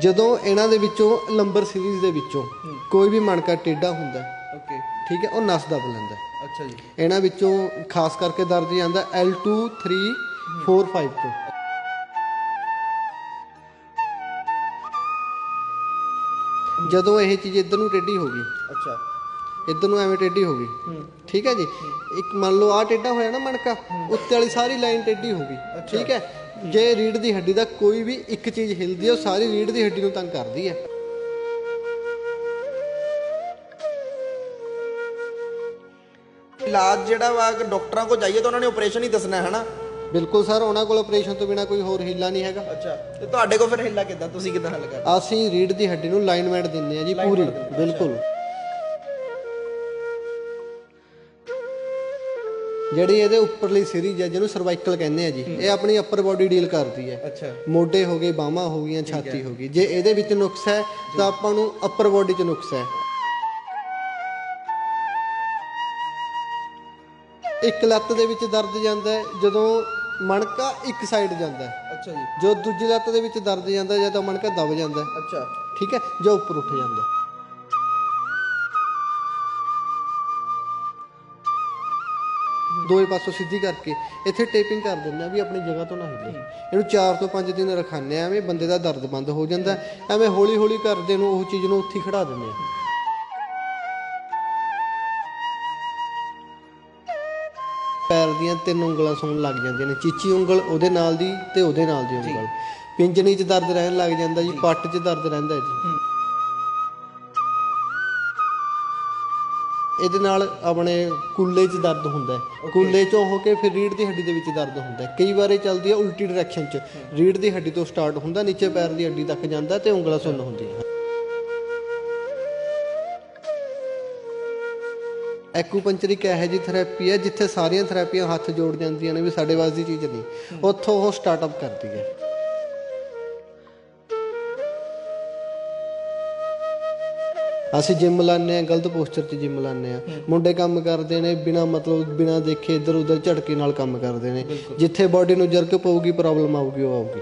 ਜਦੋਂ ਇਹਨਾਂ ਦੇ ਵਿੱਚੋਂ ਲੰਬਰ ਸੀਰੀਜ਼ ਦੇ ਵਿੱਚੋਂ ਕੋਈ ਵੀ ਮਣਕਾ ਟੇਢਾ ਹੁੰਦਾ ਓਕੇ। ਠੀਕ ਹੈ ਉਹ ਨਸ ਦਬ ਲੈਂਦਾ ਹੈ। ਅੱਛਾ ਜੀ। ਇਹਨਾਂ ਵਿੱਚੋਂ ਖਾਸ ਕਰਕੇ ਦਰਦ ਜਾਂਦਾ L2 3 4 5 ਤੋਂ। ਜਦੋਂ ਇਹ ਚੀਜ਼ ਇੱਧਰ ਨੂੰ ਟੇਢੀ ਹੋ ਗਈ ਅੱਛਾ। ਇੱਧਰ ਨੂੰ ਐਵੇਂ ਟੇਢੀ ਹੋ ਗਈ ਠੀਕ ਹੈ ਜੀ? ਇੱਕ ਮੰਨ ਲਓ ਆ ਟੇਢਾ ਹੋਇਆ ਨਾ ਮਣਕਾ ਉੱਤੇ ਵਾਲੀ ਸਾਰੀ ਲਾਈਨ ਟੇਢੀ ਹੋ ਗਈ ਠੀਕ ਹੈ? ਜੇ ਰੀੜ ਦੀ ਹੱਡੀ ਦਾ ਕੋਈ ਵੀ ਇੱਕ ਚੀਜ਼ ਹਿਲਦੀ ਹੈ ਉਹ ਸਾਰੀ ਰੀੜ ਦੀ ਹੱਡੀ ਨੂੰ ਤੰਗ ਕਰਦੀ ਹੈ ਇਲਾਜ ਜਿਹੜਾ ਵਾ ਕਿ ਡਾਕਟਰਾਂ ਕੋਲ ਜਾਈਏ ਤਾਂ ਉਹਨਾਂ ਨੇ ਆਪਰੇਸ਼ਨ ਹੀ ਦੱਸਣਾ ਹੈ ਹਨਾ? ਬਿਲਕੁਲ ਸਰ ਉਹਨਾਂ ਕੋਲ ਆਪਰੇਸ਼ਨ ਤੋਂ ਬਿਨਾ ਕੋਈ ਹੋਰ ਹਿੱਲਾ ਨਹੀਂ ਹੈਗਾ। ਅੱਛਾ ਤੇ ਤੁਹਾਡੇ ਕੋਲ ਫਿਰ ਹਿੱਲਾ ਕਿੱਦਾਂ? ਤੁਸੀਂ ਕਿੱਦਾਂ ਹੱਲ ਕਰਦੇ? ਅਸੀਂ ਰੀੜ ਦੀ ਹੱਡੀ ਨੂੰ ਲਾਈਨਮੈਂਟ ਦਿੰਦੇ ਆ ਜੀ ਪੂਰੀ ਬਿਲਕੁਲ। ਜਿਹੜੀ ਇਹਦੇ ਉੱਪਰਲੀ ਸੀਰੀਜ਼ ਹੈ ਜਿਹਨੂੰ ਸਰਵਾਈਕਲ ਕਹਿੰਦੇ ਆ ਜੀ ਇਹ ਆਪਣੀ ਅਪਰ ਬਾਡੀ ਡੀਲ ਕਰਦੀ ਹੈ ਅੱਛਾ। ਮੋਢੇ ਹੋ ਗਏ ਬਾਹਾਂ ਹੋ ਗਈਆਂ ਛਾਤੀ ਹੋ। ਗਈ। ਜੇ ਇਹਦੇ ਵਿੱਚ ਨੁਕਸ ਹੈ ਤਾਂ ਆਪਾਂ ਨੂੰ ਅਪਰ ਬਾਡੀ 'ਚ ਨੁਕਸ ਹੈ। ਇੱਕ ਲੱਤ ਦੇ ਵਿੱਚ ਦਰਦ ਜਾਂਦਾ ਹੈ ਜਦੋਂ ਮਣਕਾ ਇੱਕ ਸਾਈਡ ਜਾਂਦਾ ਹੈ। ਅੱਛਾ ਜੀ। ਜੋ ਦੂਜੀ ਲੱਤ ਦੇ ਵਿੱਚ ਦਰਦ ਜਾਂਦਾ ਜਾਂ ਤਾਂ ਮਣਕਾ ਦਬ ਜਾਂਦਾ ਹੈ, ਅੱਛਾ। ਠੀਕ ਹੈ ਜਾਂ ਉੱਪਰ ਉੱਠ ਜਾਂਦਾ ਹੈ। ਦੋਵੇਂ ਪਾਸੋਂ ਸਿੱਧੀ ਕਰਕੇ ਇੱਥੇ ਟੇਪਿੰਗ ਕਰ ਦਿੰਦੇ ਆ ਵੀ ਆਪਣੀ ਜਗ੍ਹਾ ਤੋਂ ਨਾ ਹਿੱਲੇ ਇਹਨੂੰ 4 ਤੋਂ 5 ਦਿਨ ਰਖਾਉਂਦੇ ਆ ਐਵੇਂ ਬੰਦੇ ਦਾ ਦਰਦ ਬੰਦ ਹੋ ਜਾਂਦਾ। ਐਵੇਂ ਹੌਲੀ ਹੌਲੀ ਕਰਦੇ ਨੂੰ ਉਹ ਚੀਜ਼ ਨੂੰ ਉੱਥੇ ਖੜਾ ਦਿੰਦੇ ਆ। ਪੈਰ ਦੀਆਂ ਤਿੰਨ ਉਂਗਲਾਂ ਸੁਣਨ ਲੱਗ ਜਾਂਦੀਆਂ ਨੇ। ਚੀਚੀ ਉਂਗਲ ਉਹਦੇ ਨਾਲ ਦੀ ਤੇ ਉਹਦੇ ਨਾਲ ਦੀ ਉਂਗਲ। ਪਿੰਜਣੀ 'ਚ ਦਰਦ ਰਹਿਣ ਲੱਗ ਜਾਂਦਾ ਜੀ ਪੱਟ 'ਚ ਦਰਦ ਰਹਿੰਦਾ ਜੀ। ਇਹਦੇ ਨਾਲ ਆਪਣੇ ਕੁੱਲੇ 'ਚ ਦਰਦ ਹੁੰਦਾ ਹੈ। ਕੁੱਲੇ 'ਚੋਂ ਹੋ ਕੇ ਫਿਰ ਰੀੜ ਦੀ ਹੱਡੀ ਦੇ ਵਿੱਚ ਦਰਦ ਹੁੰਦਾ ਹੈ। ਕਈ ਵਾਰ ਚੱਲਦੀ ਹੈ ਉਲਟੀ ਡਾਇਰੈਕਸ਼ਨ 'ਚ। ਰੀੜ ਦੀ ਹੱਡੀ ਤੋਂ ਸਟਾਰਟ ਹੁੰਦਾ ਨੀਚੇ ਪੈਰ ਦੀ ਹੱਡੀ ਤੱਕ ਜਾਂਦਾ ਤੇ ਉਂਗਲਾਂ ਸੁੰਨ ਹੁੰਦੀਆਂ। ਐਕੂਪੰਚਰ ਇੱਕ ਇਹੋ ਜਿਹੀ ਥੈਰੇਪੀ ਹੈ ਜਿੱਥੇ ਸਾਰੀਆਂ ਥੈਰੇਪੀਆਂ ਹੱਥ ਜੋੜ ਜਾਂਦੀਆਂ ਨੇ ਵੀ ਸਾਡੇ ਵਾਸ ਦੀ ਚੀਜ਼ ਨਹੀਂ। ਉੱਥੋਂ ਉਹ ਸਟਾਰਟਅਪ ਕਰਦੀ ਹੈ। ਅਸੀਂ ਜਿਮ ਲਾਉਂਦੇ ਆ ਗਲਤ ਪੋਸਚਰ 'ਚ ਜਿਮ ਲਾਉਂਦੇ ਆ ਮੁੰਡੇ ਕੰਮ ਕਰਦੇ ਨੇ ਬਿਨਾ ਮਤਲਬ ਬਿਨਾ ਦੇਖੇ ਇੱਧਰ ਉੱਧਰ ਝਟਕੇ ਨਾਲ ਕੰਮ ਕਰਦੇ ਨੇ। ਜਿੱਥੇ ਬਾਡੀ ਨੂੰ ਜਰਕ ਪਊਗੀ ਪ੍ਰੋਬਲਮ ਆਊਗੀ ਉਹ ਆਊਗੀ।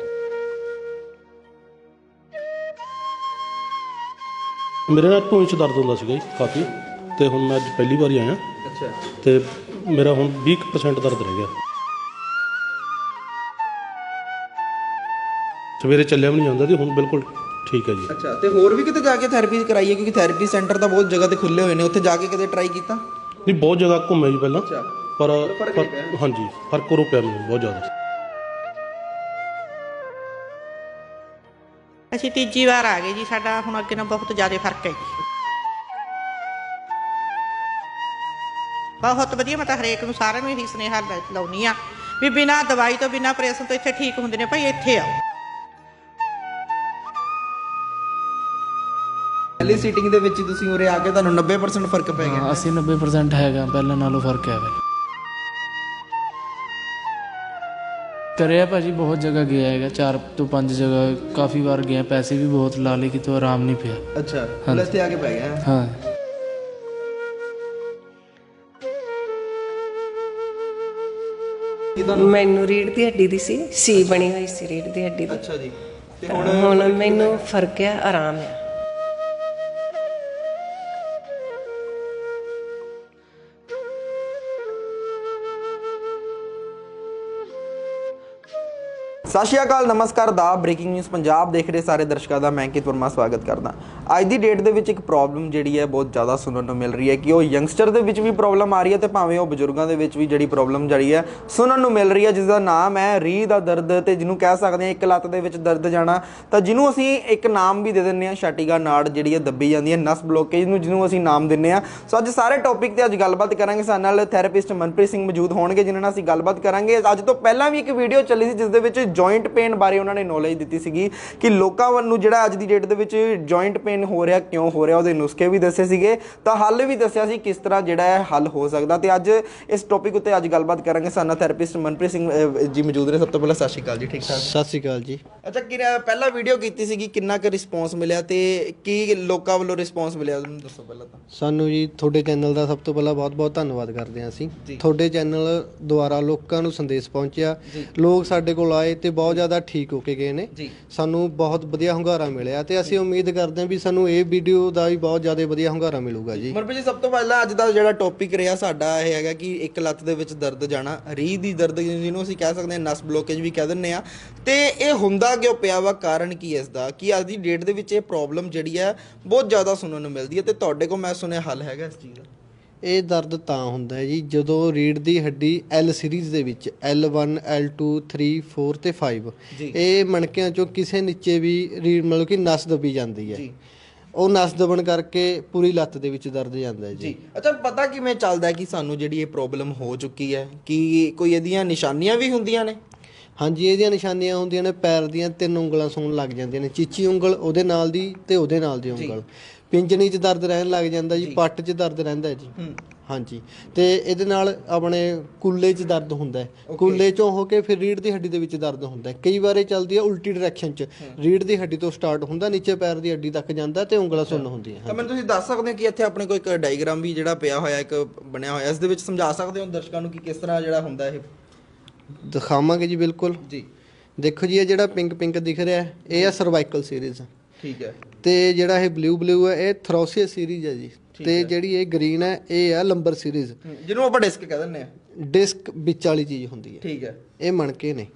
ਮੇਰੇ ਨਾਲ ਢੂੰਹ 'ਚ ਦਰਦ ਹੁੰਦਾ ਸੀਗਾ ਜੀ ਕਾਫੀ। ਤੇ ਹੁਣ ਮੈਂ ਅੱਜ ਪਹਿਲੀ ਵਾਰੀ ਆਇਆ। ਅੱਛਾ। ਤੇ ਮੇਰਾ ਹੁਣ 20% ਦਰਦ ਰਹਿ ਗਿਆ। ਸਵੇਰੇ ਚੱਲਿਆ ਵੀ ਨਹੀਂ ਜਾਂਦਾ ਤੇ ਹੁਣ ਬਿਲਕੁਲ ਠੀਕ ਹੈ ਜੀ। ਅੱਛਾ ਤੇ ਹੋਰ ਵੀ ਕਿਤੇ ਜਾ ਕੇ ਥੈਰੇਪੀ ਕਰਾਈਏ? ਕਿਉਂਕਿ ਥੈਰੇਪੀ ਸੈਂਟਰ ਤਾਂ ਬਹੁਤ ਜਗ੍ਹਾ ਤੇ ਖੁੱਲੇ ਹੋਏ ਨੇ। ਉੱਥੇ ਜਾ ਕੇ ਕਦੇ ਟਰਾਈ ਕੀਤਾ? ਨਹੀਂ ਬਹੁਤ ਜਗ੍ਹਾ ਘੁੰਮੇ ਜੀ ਪਹਿਲਾਂ। ਅੱਛਾ। ਪਰ ਫ਼ਰਕ ਪਰ- ਨਹੀਂ ਪਿਆ। ਹਾਂਜੀ ਫ਼ਰਕ ਕਰੋ ਪਿਆ ਮੈਨੂੰ ਬਹੁਤ ਜ਼ਿਆਦਾ। ਅਸੀਂ ਤੀਜੀ ਵਾਰ ਆ ਗਏ ਜੀ ਸਾਡਾ ਹੁਣ ਅੱਗੇ ਨਾਲ ਬਹੁਤ ਜ਼ਿਆਦਾ ਫ਼ਰਕ ਹੈ ਜੀ। ਬਹੁਤ ਵਧੀਆ ਮੈਂ ਤਾਂ ਹਰੇਕ ਨੂੰ ਸਾਰਿਆਂ ਨੂੰ ਇਹੀ ਸੁਨੇਹਾ ਲਾਉਣੀ ਆ ਵੀ ਬਿਨਾਂ ਦਵਾਈ ਤੋਂ ਬਿਨਾਂ ਆਪਰੇਸ਼ਨ ਤੋਂ ਇੱਥੇ ਠੀਕ ਹੁੰਦੇ ਨੇ ਭਾਈ ਇੱਥੇ ਆਓ। ਪਹਿਲੀ ਸੀਟਿੰਗ ਦੇ ਵਿੱਚ ਹੀ ਤੁਸੀਂ ਉਰੇ ਆ ਕੇ ਤੁਹਾਨੂੰ 90% ਫ਼ਰਕ ਪੈ ਗਿਆ। ਹਾਂ 80 90% ਹੈਗਾ ਪਹਿਲਾਂ ਨਾਲੋਂ ਫ਼ਰਕ ਹੈਗਾ ਕਰਿਆ ਭਾਜੀ ਬਹੁਤ ਜਗ੍ਹਾ ਗਿਆ ਹੈਗਾ ਚਾਰ ਤੋਂ ਪੰਜ ਜਗ੍ਹਾ ਕਾਫੀ ਵਾਰ ਗਿਆ ਪੈਸੇ ਵੀ ਬਹੁਤ ਲਾ ਲਏ ਕਿਤੋਂ ਆਰਾਮ ਨਹੀਂ ਪਿਆ। ਅੱਛਾ ਹੁਣ ਇੱਥੇ ਆ ਕੇ ਪੈ ਗਿਆ। ਹਾਂ। ਮੈਨੂੰ ਰੀੜ ਦੀ ਹੱਡੀ ਦੀ ਸੀ ਸੀ ਬਣੀ ਹੋਈ ਸੀ ਰੀੜ ਦੀ ਹੱਡੀ ਦੀ। ਅੱਛਾ ਜੀ। ਤੇ ਹੁਣ ਹੁਣ ਮੈਨੂੰ ਫ਼ਰਕ ਹੈ ਆਰਾਮ ਹੈ। ਸਤਿ ਸ਼੍ਰੀ ਅਕਾਲ, ਨਮਸਕਾਰ ਦਾ ਬ੍ਰੇਕਿੰਗ ਨਿਊਜ਼ ਪੰਜਾਬ ਦੇਖ ਰਹੇ ਸਾਰੇ ਦਰਸ਼ਕਾਂ ਦਾ, ਮੈਂ ਅੰਕਿਤ ਵਰਮਾ ਸਵਾਗਤ ਕਰਦਾ। ਅੱਜ ਦੀ ਡੇਟ ਦੇ ਵਿੱਚ ਇੱਕ ਪ੍ਰੋਬਲਮ ਜਿਹੜੀ ਹੈ, ਬਹੁਤ ਜ਼ਿਆਦਾ ਸੁਣਨ ਨੂੰ ਮਿਲ ਰਹੀ ਹੈ ਕਿ ਉਹ ਯੰਗਸਟਰ ਦੇ ਵਿੱਚ ਵੀ ਪ੍ਰੋਬਲਮ ਆ ਰਹੀ ਹੈ ਤੇ ਭਾਵੇਂ ਉਹ ਬਜ਼ੁਰਗਾਂ ਦੇ ਵਿੱਚ ਵੀ ਜਿਹੜੀ ਪ੍ਰੋਬਲਮ ਜਿਹੜੀ ਹੈ, ਸੁਣਨ ਨੂੰ ਮਿਲ ਰਹੀ ਹੈ ਜਿਸ ਦਾ ਨਾਮ ਹੈ ਰੀਹ ਦਾ ਦਰਦ ਤੇ ਜਿਹਨੂੰ ਕਹਿ ਸਕਦੇ ਹਾਂ ਇੱਕ ਲੱਤ ਦੇ ਵਿੱਚ ਦਰਦ ਜਾਣਾ। ਤਾਂ ਜਿਹਨੂੰ ਅਸੀਂ ਇੱਕ ਨਾਮ ਵੀ ਦੇ ਦਿੰਦੇ ਹਾਂ ਸ਼ਟੀਗਾ ਨਾੜ ਜਿਹੜੀ ਹੈ ਦੱਬੀ ਜਾਂਦੀ ਹੈ, ਨਸ ਬਲੋਕੇਜ ਨੂੰ ਜਿਹਨੂੰ ਅਸੀਂ ਨਾਮ ਦਿੰਦੇ ਹਾਂ। ਸੋ ਅੱਜ ਸਾਰੇ ਟੌਪਿਕ ਤੇ ਅੱਜ ਗੱਲਬਾਤ ਕਰਾਂਗੇ। ਸਾਡੇ ਨਾਲ ਥੈਰੇਪਿਸਟ ਮਨਪ੍ਰੀਤ ਸਿੰਘ ਮੌਜੂਦ ਹੋਣਗੇ, ਜਿਨ੍ਹਾਂ ਨਾਲ ਅਸੀਂ ਗੱਲਬਾਤ ਕਰਾਂਗੇ। ਅੱਜ ਤੋਂ ਪਹਿਲਾਂ ਵੀ ਇੱਕ ਵੀਡੀਓ ਚੱਲੀ ਸੀ ਜਿਸ ਦੇ ਵਿੱਚ ਜੁਆਇੰਟ ਪੇਨ ਬਾਰੇ ਉਹਨਾਂ ਨੇ ਨੌਲੇਜ ਦਿੱਤੀ ਸੀਗੀ ਕਿ ਲੋਕਾਂ ਵੱਲ ਨੂੰ ਜਿਹੜਾ ਅੱਜ ਦੀ ਡੇਟ ਦੇ ਵਿੱਚ ਜੁਆਇੰਟ ਪੇਨ ਹੋ ਰਿਹਾ ਕਿਉਂ ਹੋ ਰਿਹਾ ਉਹਦੇ ਨੁਸਖੇ ਵੀ ਦੱਸੇ ਸੀਗੇ। ਤਾਂ ਹੱਲ ਵੀ ਦੱਸਿਆ ਸੀ ਕਿਸ ਤਰ੍ਹਾਂ ਜਿਹੜਾ ਹੈ ਹੱਲ ਹੋ ਸਕਦਾ। ਤੇ ਅੱਜ ਇਸ ਟੌਪਿਕ ਉੱਤੇ ਅੱਜ ਗੱਲਬਾਤ ਕਰਾਂਗੇ ਸਾਡੇ ਨਾਲ ਥੈਰੇਪਿਸਟ ਮਨਪ੍ਰੀਤ ਸਿੰਘ ਜੀ ਮੌਜੂਦ ਨੇ। ਸਭ ਤੋਂ ਪਹਿਲਾਂ ਸਤਿ ਸ਼੍ਰੀ ਅਕਾਲ ਜੀ ਠੀਕ ਠਾਕ? ਸਤਿ ਸ਼੍ਰੀ ਅਕਾਲ ਜੀ। ਅੱਛਾ ਕਿ ਪਹਿਲਾਂ ਵੀਡੀਓ ਕੀਤੀ ਸੀਗੀ ਕਿੰਨਾ ਕੁ ਰਿਸਪੌਂਸ ਮਿਲਿਆ ਤੇ ਕੀ ਲੋਕਾਂ ਵੱਲੋਂ ਰਿਸਪੌਂਸ ਮਿਲਿਆ? ਮੈਨੂੰ ਦੱਸੋ ਪਹਿਲਾਂ ਤਾਂ। ਸਾਨੂੰ ਜੀ ਤੁਹਾਡੇ ਚੈਨਲ ਦਾ ਸਭ ਤੋਂ ਪਹਿਲਾਂ ਬਹੁਤ-ਬਹੁਤ ਧੰਨਵਾਦ ਕਰਦੇ ਹਾਂ ਅਸੀਂ। ਤੁਹਾਡੇ ਚੈਨਲ ਦੁਆਰਾ ਲੋਕਾਂ ਨੂੰ ਸੰਦੇਸ਼ ਪਹੁੰਚਿਆ। ਲੋਕ ਸਾਡੇ ਕੋਲ ਆਏ ਤੇ ਬੱਚੇ ਬਹੁਤ ਜ਼ਿਆਦਾ ਠੀਕ ਹੋ ਕੇ ਗਏ ਨੇ। ਸਾਨੂੰ ਬਹੁਤ ਵਧੀਆ ਹੁੰਗਾਰਾ ਮਿਲਿਆ ਤੇ ਅਸੀਂ ਉਮੀਦ ਕਰਦੇ ਹਾਂ ਵੀ ਸਾਨੂੰ ਇਹ ਵੀਡੀਓ ਦਾ ਵੀ ਬਹੁਤ ਜ਼ਿਆਦਾ ਵਧੀਆ ਹੁੰਗਾਰਾ ਮਿਲੂਗਾ ਜੀ। ਮਰਪੀ ਜੀ ਸਭ ਤੋਂ ਪਹਿਲਾਂ ਅੱਜ ਦਾ ਜਿਹੜਾ ਟੌਪਿਕ ਰਿਹਾ ਸਾਡਾ ਇਹ ਹੈਗਾ ਕਿ ਇੱਕ ਲੱਤ ਦੇ ਵਿੱਚ ਦਰਦ ਜਾਣਾ ਰੀਹ ਦੀ ਦਰਦ ਜਿਹਨੂੰ ਅਸੀਂ ਕਹਿ ਸਕਦੇ ਹਾਂ ਨਸ ਬਲੋਕੇਜ ਵੀ ਕਹਿ ਦਿੰਨੇ ਆ ਤੇ ਇਹ ਹੁੰਦਾ ਕਿਉਂ ਪਿਆ ਵਾ? ਕਾਰਨ ਕੀ ਇਸ ਦਾ ਕਿ ਅੱਜ ਦੀ ਡੇਟ ਦੇ ਵਿੱਚ ਇਹ ਪ੍ਰੋਬਲਮ ਜਿਹੜੀ ਹੈ ਬਹੁਤ ਜ਼ਿਆਦਾ ਸੁਣਨ ਨੂੰ ਮਿਲਦੀ ਹੈ ਤੇ ਤੁਹਾਡੇ ਕੋਲ ਮੈਂ ਸੁਣਿਆ ਹੱਲ ਹੈਗਾ ਇਸ ਚੀਜ਼ ਦਾ। ਇਹ ਦਰਦ ਤਾਂ ਹੁੰਦਾ ਹੈ ਜੀ ਜਦੋਂ ਰੀੜ ਦੀ ਹੱਡੀ L ਸੀਰੀਜ਼ ਦੇ ਵਿੱਚ L1 L2 3 4 ਤੇ 5 ਜੀ। ਇਹ ਮਣਕਿਆਂ ਚੋਂ ਕਿਸੇ ਨੀਚੇ ਵੀ ਰੀੜ ਮਤਲਬ ਕਿ ਨਸ ਦਬੀ ਜਾਂਦੀ ਹੈ। ਉਹ ਨਸ ਦਬਣ ਕਰਕੇ ਪੂਰੀ ਲੱਤ ਦੇ ਵਿੱਚ ਦਰਦ ਜਾਂਦਾ ਹੈ ਜੀ। ਅੱਛਾ ਪਤਾ ਕਿਵੇਂ ਚੱਲਦਾ ਕਿ ਸਾਨੂੰ ਜਿਹੜੀ ਇਹ ਪ੍ਰੋਬਲਮ ਹੋ ਚੁੱਕੀ ਹੈ? ਕਿ ਕੋਈ ਇਹਦੀਆਂ ਨਿਸ਼ਾਨੀਆਂ ਵੀ ਹੁੰਦੀਆਂ ਨੇ? ਹਾਂਜੀ ਇਹਦੀਆਂ ਨਿਸ਼ਾਨੀਆਂ ਹੁੰਦੀਆਂ ਨੇ ਪੈਰ ਦੀਆਂ ਤਿੰਨ ਉਂਗਲਾਂ ਸੌਣ ਲੱਗ ਜਾਂਦੀਆਂ ਨੇ। ਚੀਚੀ ਉਂਗਲ ਉਹਦੇ ਨਾਲ ਦੀ ਤੇ ਉਹਦੇ ਨਾਲ ਦੀ ਉਂਗਲ। ਪਿੰਜਣੀ 'ਚ ਦਰਦ ਰਹਿਣ ਲੱਗ ਜਾਂਦਾ ਜੀ ਪੱਟ 'ਚ ਦਰਦ ਰਹਿੰਦਾ ਜੀ। ਹਾਂਜੀ। ਤੇ ਇਹਦੇ ਨਾਲ ਆਪਣੇ ਕੁੱਲੇ 'ਚ ਦਰਦ ਹੁੰਦਾ ਹੈ। ਕੁੱਲੇ 'ਚੋਂ ਹੋ ਕੇ ਫਿਰ ਰੀੜ ਦੀ ਹੱਡੀ ਦੇ ਵਿੱਚ ਦਰਦ ਹੁੰਦਾ ਹੈ। ਕਈ ਵਾਰ ਇਹ ਚੱਲਦੀ ਹੈ ਉਲਟੀ ਡਾਇਰੈਕਸ਼ਨ 'ਚ। ਰੀੜ ਦੀ ਹੱਡੀ ਤੋਂ ਸਟਾਰਟ ਹੁੰਦਾ ਨੀਚੇ ਪੈਰ ਦੀ ਹੱਡੀ ਤੱਕ ਜਾਂਦਾ ਤੇ ਉਂਗਲਾਂ ਸੁੰਨ ਹੁੰਦੀਆਂ ਤਾਂ ਮੈਨੂੰ ਤੁਸੀਂ ਦੱਸ ਸਕਦੇ ਹੋ ਕਿ ਇੱਥੇ ਆਪਣੇ ਕੋਲ ਇੱਕ ਡਾਇਗਰਾਮ ਵੀ ਜਿਹੜਾ ਪਿਆ ਹੋਇਆ ਇੱਕ ਬਣਿਆ ਹੋਇਆ ਇਸ ਦੇ ਵਿੱਚ ਸਮਝਾ ਸਕਦੇ ਹੋ ਦਰਸ਼ਕਾਂ ਨੂੰ ਕਿ ਕਿਸ ਤਰ੍ਹਾਂ ਜਿਹੜਾ ਹੁੰਦਾ ਇਹ? ਦਿਖਾਵਾਂਗੇ ਜੀ ਬਿਲਕੁਲ। ਜੀ। ਦੇਖੋ ਜੀ ਇਹ ਜਿਹੜਾ ਪਿੰਕ ਪਿੰਕ ਦਿਖ ਰਿਹਾ ਹੈ ਇਹ ਆ ਸਰਵਾਈਕਲ ਸੀਰੀਜ਼ ਠੀਕ ਹੈ। ਤੇ ਜਿਹੜਾ ਇਹ ਬਲੂ ਬਲੂ ਹੈ ਇਹ ਥਰੋਸੀਅਸ ਸੀਰੀਜ਼ ਹੈ ਜੀ। ਤੇ ਜਿਹੜੀ ਇਹ ਗ੍ਰੀਨ ਹੈ ਇਹ ਆ ਲੰਬਰ ਸੀਰੀਜ਼ ਜਿਹਨੂੰ ਆਪਾਂ ਡਿਸਕ ਕਹਿ ਦਿੰਦੇ ਆ ਡਿਸਕ ਵਿੱਚ ਵਾਲੀ ਚੀਜ਼ ਹੁੰਦੀ ਹੈ। ਠੀਕ ਹੈ। ਇਹ ਮਣਕੇ ਨੇ।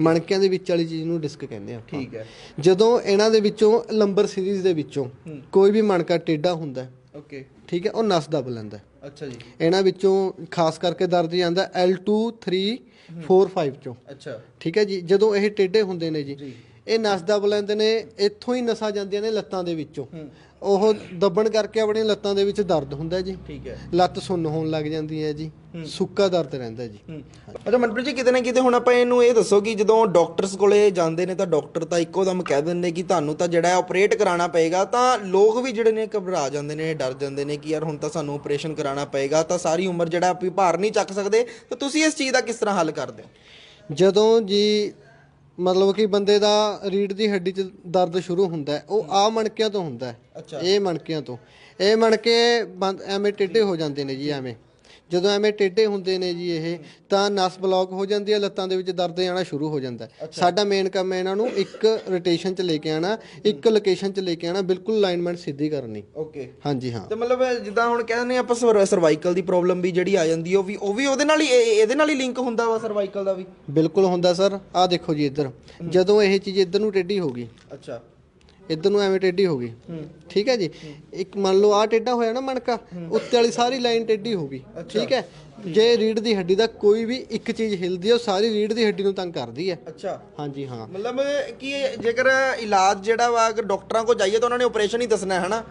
ਮਣਕਿਆਂ ਦੇ ਵਿੱਚ ਵਾਲੀ ਚੀਜ਼ ਨੂੰ ਡਿਸਕ ਕਹਿੰਦੇ ਆ। ਠੀਕ ਹੈ। ਜਦੋਂ ਇਹਨਾਂ ਦੇ ਵਿੱਚੋਂ ਲੰਬਰ ਸੀਰੀਜ਼ ਦੇ ਵਿੱਚੋਂ ਕੋਈ ਵੀ ਮਣਕਾ ਟੇਢਾ ਹੁੰਦਾ ਓਕੇ ਠੀਕ ਹੈ ਉਹ ਨਸ ਦਬ ਲੈਂਦਾ ਹੈ। ਅੱਛਾ ਜੀ। ਇਹਨਾਂ ਵਿੱਚੋਂ ਖਾਸ ਕਰਕੇ ਦਰਦ ਜਾਂਦਾ L2 3 4 5 ਚੋਂ। ਅੱਛਾ। ਠੀਕ ਹੈ ਜੀ? ਜਦੋਂ ਇਹ ਟੇਢੇ ਹੁੰਦੇ ਨੇ ਜੀ। ਇਹ ਨਸ ਦਬ ਲੈਂਦੇ ਨੇ ਇੱਥੋਂ ਹੀ ਨਸਾਂ ਜਾਂਦੀਆਂ ਨੇ ਲੱਤਾਂ ਦੇ ਵਿੱਚੋਂ। ਉਹ ਦੱਬਣ ਕਰਕੇ ਆਪਣੀਆਂ ਲੱਤਾਂ ਦੇ ਵਿੱਚ ਦਰਦ ਹੁੰਦਾ ਜੀ। ਠੀਕ ਹੈ। ਲੱਤ ਸੁੰਨ ਹੋਣ ਲੱਗ ਜਾਂਦੀ ਹੈ ਜੀ। ਸੁੱਕਾ ਦਰਦ ਰਹਿੰਦਾ ਜੀ। ਅੱਛਾ ਮਨਪ੍ਰੀਤ ਜੀ ਕਿਤੇ ਨਾ ਕਿਤੇ ਹੁਣ ਆਪਾਂ ਇਹਨੂੰ ਇਹ ਦੱਸੋ ਕਿ ਜਦੋਂ ਡਾਕਟਰਸ ਕੋਲੇ ਜਾਂਦੇ ਨੇ ਤਾਂ ਡਾਕਟਰ ਤਾਂ ਇੱਕੋ ਦਮ ਕਹਿ ਦਿੰਦੇ ਕਿ ਤੁਹਾਨੂੰ ਤਾਂ ਜਿਹੜਾ ਆਪਰੇਟ ਕਰਾਉਣਾ ਪਏਗਾ ਤਾਂ ਲੋਕ ਵੀ ਜਿਹੜੇ ਨੇ ਘਬਰਾ ਜਾਂਦੇ ਨੇ ਡਰ ਜਾਂਦੇ ਨੇ ਕਿ ਯਾਰ ਹੁਣ ਤਾਂ ਸਾਨੂੰ ਆਪਰੇਸ਼ਨ ਕਰਾਉਣਾ ਪਏਗਾ ਤਾਂ ਸਾਰੀ ਉਮਰ ਜਿਹੜਾ ਆਪੀ ਭਾਰ ਨਹੀਂ ਚੱਕ ਸਕਦੇ। ਤਾਂ ਤੁਸੀਂ ਇਸ ਚੀਜ਼ ਦਾ ਕਿਸ ਤਰ੍ਹਾਂ ਹੱਲ ਕਰਦੇ ਹੋ? ਜਦੋਂ ਜੀ ਮਤਲਬ ਕਿ ਬੰਦੇ ਦਾ ਰੀੜ ਦੀ ਹੱਡੀ 'ਚ ਦਰਦ ਸ਼ੁਰੂ ਹੁੰਦਾ ਹੈ। ਉਹ ਆ ਮਣਕਿਆਂ ਤੋਂ ਹੁੰਦਾ ਹੈ। ਅੱਛਾ। ਇਹ ਮਣਕਿਆਂ ਤੋਂ। ਇਹ ਮਣਕੇ ਬੰਦ- ਐਵੇਂ ਟੇਢੇ ਹੋ ਜਾਂਦੇ ਨੇ ਜੀ ਐਵੇਂ। ਜਦੋਂ ਐਵੇਂ ਟੇਢੇ ਹੁੰਦੇ ਨੇ ਜੀ ਇਹ ਤਾਂ ਨਸ ਬਲੌਕ ਹੋ ਜਾਂਦੀ ਹੈ ਲੱਤਾਂ ਦੇ ਵਿੱਚ ਦਰਦ ਆਣਾ ਸ਼ੁਰੂ ਹੋ ਜਾਂਦਾ ਸਾਡਾ ਮੇਨ ਕੰਮ ਹੈ ਇਹਨਾਂ ਨੂੰ ਇੱਕ ਰੋਟੇਸ਼ਨ 'ਚ ਲੈ ਕੇ ਆਣਾ ਇੱਕ ਲੋਕੇਸ਼ਨ 'ਚ ਲੈ ਕੇ ਆਣਾ ਬਿਲਕੁਲ ਅਲਾਈਨਮੈਂਟ ਸਿੱਧੀ ਕਰਨੀ। ਓਕੇ ਹਾਂਜੀ ਹਾਂ। ਤੇ ਮਤਲਬ ਜਿੱਦਾਂ ਹੁਣ ਕਹਿੰਦੇ ਨੇ ਆਪਾਂ ਸਰਵਾਈਕਲ ਦੀ ਪ੍ਰੋਬਲਮ ਵੀ ਜਿਹੜੀ ਆ ਜਾਂਦੀ ਉਹ ਵੀ ਉਹ ਵੀ ਉਹਦੇ ਨਾਲ ਹੀ ਇਹ- ਇਹਦੇ ਨਾਲ ਹੀ ਲਿੰਕ ਹੁੰਦਾ ਵਾ ਸਰਵਾਈਕਲ ਦਾ ਵੀ? ਬਿਲਕੁਲ ਹੁੰਦਾ ਸਰ ਆਹ ਦੇਖੋ ਜੀ ਇੱਧਰ। ਜਦੋਂ ਇਹ ਚੀਜ਼ ਇੱਧਰ ਨੂੰ ਟੇਢੀ ਹੋ ਗਈ ਅੱਛਾ। ਇੱਧਰ ਨੂੰ ਐਵੇਂ ਟੇਢੀ ਹੋ ਗਈ। ਠੀਕ ਹੈ ਜੀ? ਇੱਕ ਮੰਨ ਲਓ ਆ ਟੇਢਾ ਹੋਇਆ ਨਾ ਮਣਕਾ ਉੱਤੇ ਵਾਲੀ ਸਾਰੀ ਲਾਈਨ ਟੇਢੀ ਹੋ ਗਈ। ਠੀਕ ਹੈ? ਜੇ ਰੀੜ ਦੀ ਹੱਡੀ ਦਾ ਕੋਈ ਵੀ ਇੱਕ ਚੀਜ਼ ਹਿਲਦੀ ਹੈ ਉਹ ਸਾਰੀ ਰੀੜ ਦੀ ਹੱਡੀ ਨੂੰ ਤੰਗ ਕਰਦੀ ਹੈ। ਅੱਛਾ। ਹਾਂਜੀ ਹਾਂ। ਮਤਲਬ ਕਿ ਜੇਕਰ ਇਲਾਜ ਜਿਹੜਾ ਵਾ ਅਗਰ ਡਾਕਟਰਾਂ ਕੋਲ ਜਾਈਏ ਤਾਂ ਉਹਨਾਂ ਨੇ ਆਪਰੇਸ਼ਨ ਹੀ ਦੱਸਣਾ ਹੈ ਹਨਾ?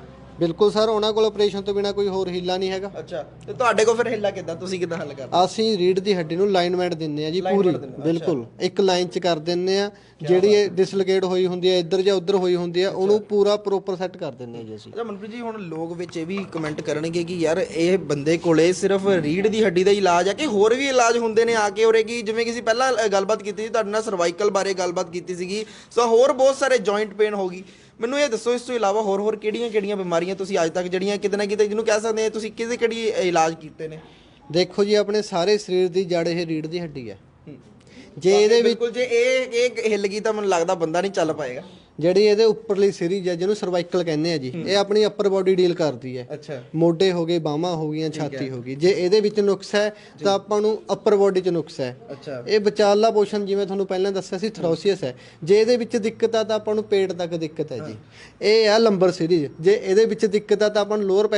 ਬਿਲਕੁਲ ਸਰ ਉਹਨਾਂ ਕੋਲ ਆਪਰੇਸ਼ਨ ਤੋਂ ਬਿਨਾ ਕੋਈ ਹੋਰ ਹਿੱਲਾ ਨਹੀਂ ਹੈਗਾ। ਅੱਛਾ ਤੇ ਤੁਹਾਡੇ ਕੋਲ ਫਿਰ ਹਿੱਲਾ ਕਿੱਦਾਂ? ਤੁਸੀਂ ਕਿੱਦਾਂ ਹੱਲ ਕਰਦੇ? ਅਸੀਂ ਰੀੜ ਦੀ ਹੱਡੀ ਨੂੰ ਲਾਈਨਮੈਂਟ ਦਿੰਨੇ ਆ ਜੀ ਪੂਰੀ ਬਿਲਕੁਲ। ਇੱਕ ਲਾਈਨ ਚ ਕਰ ਦਿੰਨੇ ਆ ਜਿਹੜੀ ਡਿਸਲੋਕੇਟ ਹੋਈ ਹੁੰਦੀ ਹੈ ਇੱਧਰ ਜਾਂ ਉੱਧਰ ਹੋਈ ਹੁੰਦੀ ਹੈ ਉਹਨੂੰ ਪੂਰਾ ਪ੍ਰੋਪਰ ਸੈੱਟ ਕਰ ਦਿੰਨੇ ਆ ਜੀ ਅਸੀਂ। ਅੱਛਾ ਮਨਪ੍ਰੀਤ ਜੀ ਹੁਣ ਲੋਕ ਵਿੱਚ ਇਹ ਵੀ ਕਮੈਂਟ ਕਰਨਗੇ ਕਿ ਯਾਰ ਇਹ ਬੰਦੇ ਕੋਲੇ ਸਿਰਫ ਰੀੜ ਦੀ ਹੱਡੀ ਦਾ ਇਲਾਜ ਹੈ ਕਿ ਹੋਰ ਵੀ ਇਲਾਜ ਹੁੰਦੇ ਨੇ ਆ ਕੇ ਉਰੇ ਕਿ? ਜਿਵੇਂ ਕਿ ਅਸੀਂ ਪਹਿਲਾਂ ਅ, ਗੱਲਬਾਤ ਕੀਤੀ ਸੀ ਤੁਹਾਡੇ ਨਾਲ ਸਰਵਾਈਕਲ ਬਾਰੇ ਗੱਲਬਾਤ ਕੀਤੀ ਸੀਗੀ। ਸੋ ਹੋਰ ਬਹੁਤ ਸਾਰੇ ਜੁਆਇੰਟ ਪੇਨ ਹੋਗੀ ਮੈਨੂੰ ਇਹ ਦੱਸੋ ਇਸ ਤੋਂ ਇਲਾਵਾ ਹੋਰ ਹੋਰ ਕਿਹੜੀਆਂ ਕਿਹੜੀਆਂ ਬਿਮਾਰੀਆਂ ਤੁਸੀਂ ਅੱਜ ਤੱਕ ਜਿਹੜੀਆਂ ਕਿਤੇ ਨਾ ਕਿਤੇ ਜਿਹਨੂੰ ਕਹਿ ਸਕਦੇ ਆ ਤੁਸੀਂ ਕਿਹਦੇ ਕਿਹੜੀ ਇਲਾਜ ਕੀਤੇ ਨੇ? ਦੇਖੋ ਜੀ ਆਪਣੇ ਸਾਰੇ ਸਰੀਰ ਦੀ ਜੜ ਇਹ ਰੀੜ ਦੀ ਹੱਡੀ ਹੈ। ਜੇ ਇਹਦੇ ਵਿੱਚ ਬਿਲਕੁਲ ਜੇ ਇਹ ਇਹ ਹਿੱਲ ਗਈ ਤਾਂ ਮੈਨੂੰ ਲੱਗਦਾ ਬੰਦਾ ਨਹੀਂ ਚੱਲ ਪਾਏਗਾ। ਜਿਹੜੀ ਇਹਦੇ ਉੱਪਰਲੀ ਸੀਰੀਜ਼ ਹੈ ਜਿਹਨੂੰ ਸਰਵਾਈਕਲ ਕਹਿੰਦੇ ਆ ਜੀ ਇਹ ਆਪਣੀ ਅਪਰ ਬਾਡੀ ਡੀਲ ਕਰਦੀ ਹੈ। ਅੱਛਾ। ਮੋਢੇ ਹੋ ਗਏ ਬਾਹਾਂ ਹੋ ਗਈਆਂ ਛਾਤੀ ਹੋ। ਗਈ। ਜੇ ਇਹਦੇ ਵਿੱਚ ਨੁਕਸ ਹੈ ਤਾਂ ਆਪਾਂ ਨੂੰ ਅਪਰ ਬਾਡੀ 'ਚ ਨੁਕਸ ਹੈ। ਅੱਛਾ। ਇਹ ਵਿਚਾਰਲਾ ਪੋਸ਼ਨ ਜਿਵੇਂ ਤੁਹਾਨੂੰ ਪਹਿਲਾਂ ਦੱਸਿਆ ਸੀ ਥਰੋਸੀਅਸ ਹੈ। ਜੇ ਇਹਦੇ ਵਿੱਚ ਦਿੱਕਤ ਆ ਤਾਂ ਆਪਾਂ ਨੂੰ ਪੇਟ ਤੱਕ ਦਿੱਕਤ ਹੈ ਜੀ। ਇਹ ਆ ਲੰਬਰ ਸੀਰੀਜ਼ ਜੇ ਇਹਦੇ ਵਿੱਚ ਦਿੱਕਤ ਆ ਤਾਂ ਆਪਾਂ ਨੂੰ ਲੋਅਰ